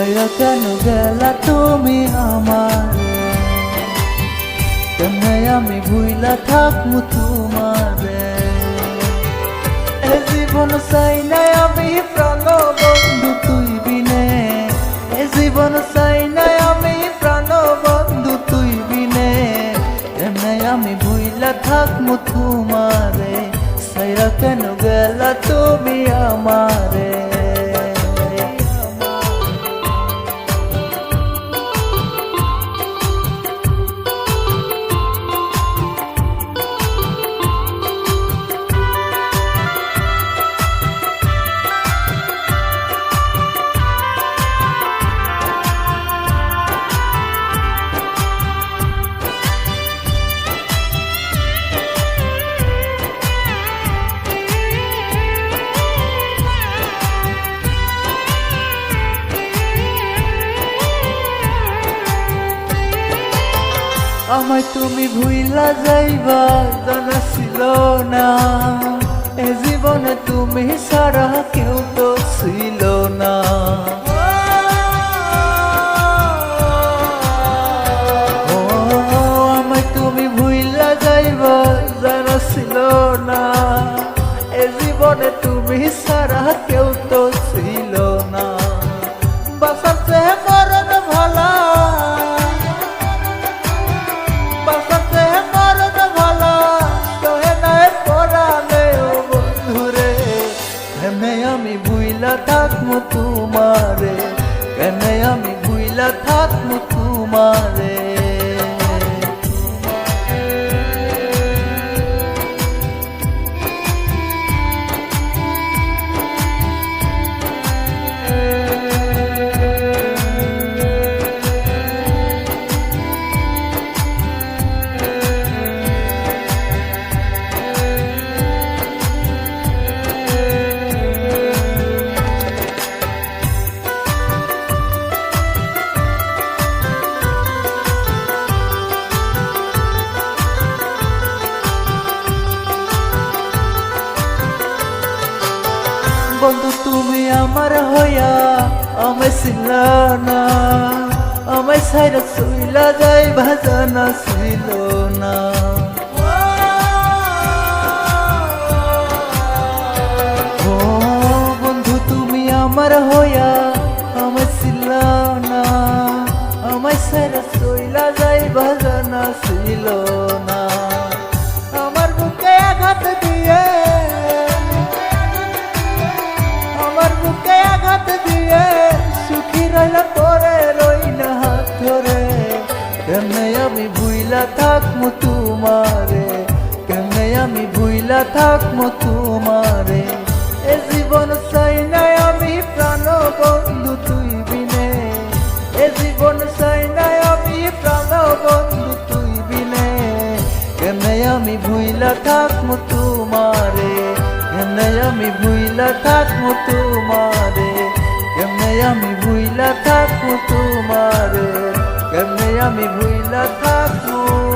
ছায়া কেন গেলা তুমি আমার? আমি ভুইলা থাকমু তোমার এ জীবন চাই নাই আমি প্রাণ বন্ধু তুই বিনে। এ জীবন চাই নাই আমায় তুমি ভুইলা যাইবা, জানা ছিল না। এ জীবনে তুমি সারা কেউ তো ছিল না। আমায় তুমি যাইবা ছিল না। এ জীবনে আমি বুইলা থাকমু তোমারে কেন আমি বুইলা থাকমু তোমারে? বন্ধু, তুমি আমার হইয়া আমায় ছিল না। আমায় সাইরা শুইলা যাই ভাজানা ছিল না। ও বন্ধু, তুমি আমার হইয়া আমায় ছিল না। আমায় সাইরা শুইলা যাই ভাজানা ছিল না। কেমনে আমি ভুইলা থাকমু তোমারে? কেমনে আমি ভুইলা থাকমু তোমারে? এ জীবন চাই নাই আমি প্রাণ বন্ধু তুই বিনে। এ জীবন চাই নাই আমি প্রাণ বন্ধু তুই বিনে। কেমনে আমি ভুইলা থাকমু তোমারে? কেমনে আমি ভুইলা থাকমু তোমারে? কেমনে আমি ভুইলা থাকমু তোমারে? কেমনে আমি ভুইলা থাকমু